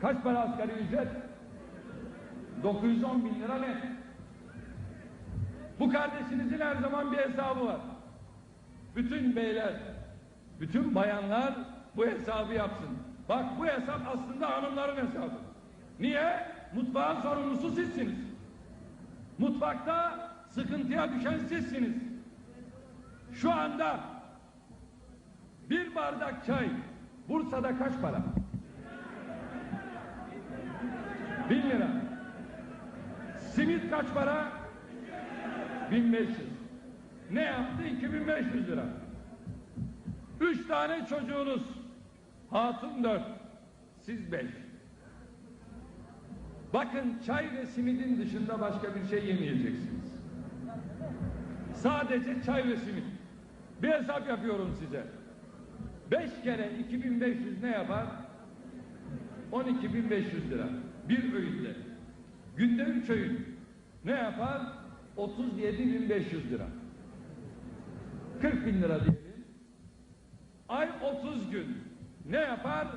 Kaç para asgari ücret? 910 bin lira net. Bu kardeşinizin her zaman bir hesabı var. Bütün beyler, bütün bayanlar bu hesabı yapsın. Bak bu hesap aslında hanımların hesabı. Niye? Mutfağın sorumlusu sizsiniz. Mutfakta sıkıntıya düşen sizsiniz. Şu anda bir bardak çay Bursa'da kaç para? Bin lira. Simit kaç para? 1500. Ne yaptı? 2500 lira. Üç tane çocuğunuz. Hatun dört. Siz beş. Bakın çay ve simidin dışında başka bir şey yemeyeceksiniz. Sadece çay ve simit. Bir hesap yapıyorum size. Beş kere 2500 ne yapar? 12.500 lira. Bir öğünde. Günde üç öğün. Ne yapar? 37.500 lira. 40 bin lira diyelim. Ay 30 gün. Ne yapar?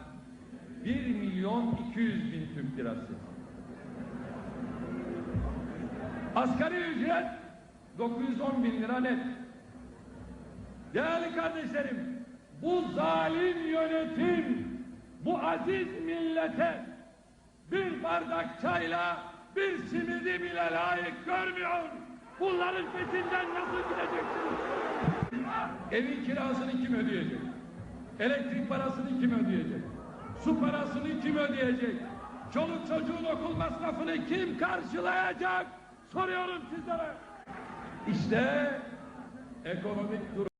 1 milyon 200 bin Türk lirası. Asgari ücret 910 bin lira net. Değerli kardeşlerim, bu zalim yönetim, bu aziz millete bir bardak çayla bir simidi bile layık görmüyor. Bunların peşinden nasıl gideceksiniz? Evin kirasını kim ödeyecek? Elektrik parasını kim ödeyecek? Su parasını kim ödeyecek? Çoluk çocuğun okul masrafını kim karşılayacak? Soruyorum sizlere. İşte ekonomik durum.